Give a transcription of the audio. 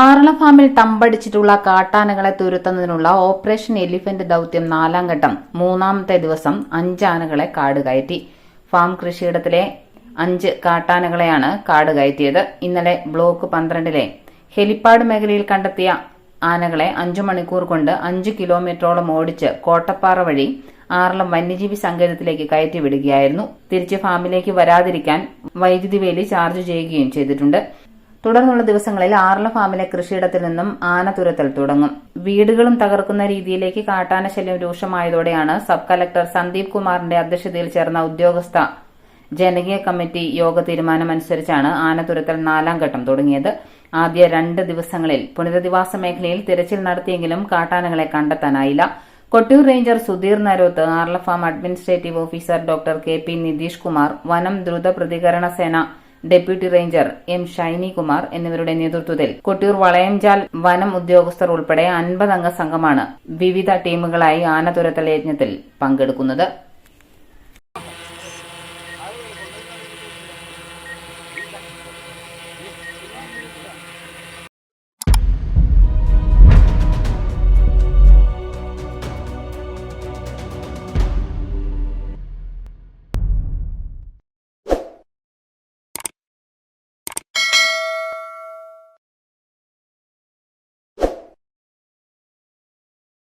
ആറള ഫാമിൽ തമ്പടിച്ചിട്ടുള്ള കാട്ടാനകളെ തുരുത്തുന്നതിനുള്ള operation elephant ദൌത്യം നാലാം ഘട്ടം മൂന്നാമത്തെ ദിവസം അഞ്ച് ആനകളെ കാട് കയറ്റി. ഫാം കൃഷിയിടത്തിലെ അഞ്ച് കാട്ടാനകളെയാണ് കാട് കയറ്റിയത്. ഇന്നലെ ബ്ലോക്ക് പന്ത്രണ്ടിലെ ഹെലിപ്പാഡ് മേഖലയിൽ കണ്ടെത്തിയ ആനകളെ അഞ്ചു മണിക്കൂർ കൊണ്ട് അഞ്ച് കിലോമീറ്ററോളം ഓടിച്ച് കോട്ടപ്പാറ വഴി ആറളം വന്യജീവി സങ്കേതത്തിലേക്ക് കയറ്റി വിടുകയായിരുന്നു തിരിച്ച് ഫാമിലേക്ക് വരാതിരിക്കാൻ വൈദ്യുതി വേലി ചാർജ് ചെയ്യുകയും ചെയ്തിട്ടുണ്ട്. തുടർന്നുള്ള ദിവസങ്ങളിൽ ആർല ഫാമിലെ കൃഷിയിടത്തിൽ നിന്നും ആന തുരത്തൽ തുടങ്ങും. വീടുകളും തകർക്കുന്ന രീതിയിലേക്ക് കാട്ടാന ശല്യം രൂക്ഷമായതോടെയാണ് സബ് കലക്ടർ സന്ദീപ് കുമാറിന്റെ അധ്യക്ഷതയിൽ ചേർന്ന ഉദ്യോഗസ്ഥ ജനകീയ കമ്മിറ്റി യോഗ തീരുമാനമനുസരിച്ചാണ് ആന തുരത്തൽ നാലാം ഘട്ടം തുടങ്ങിയത്. ആദ്യ രണ്ട് ദിവസങ്ങളിൽ പുനരധിവാസ മേഖലയിൽ തിരച്ചിൽ നടത്തിയെങ്കിലും കാട്ടാനകളെ കണ്ടെത്താനായില്ല. Kottiyoor ranger Sudheer Naroth Arla farm administrative officer doctor K P Nitish Kumar വനം ദ്രുത പ്രതികരണ സേന deputy ranger M Shaini Kumar എന്നിവരുടെ നേതൃത്വത്തിൽ കൊട്ടിയൂർ വളയംചാൽ വനം ഉദ്യോഗസ്ഥർ ഉൾപ്പെടെ അൻപതംഗ സംഘമാണ് വിവിധ ടീമുകളായി ആനതുരത്തൽ യജ്ഞത്തിൽ പങ്കെടുക്കുന്നത്.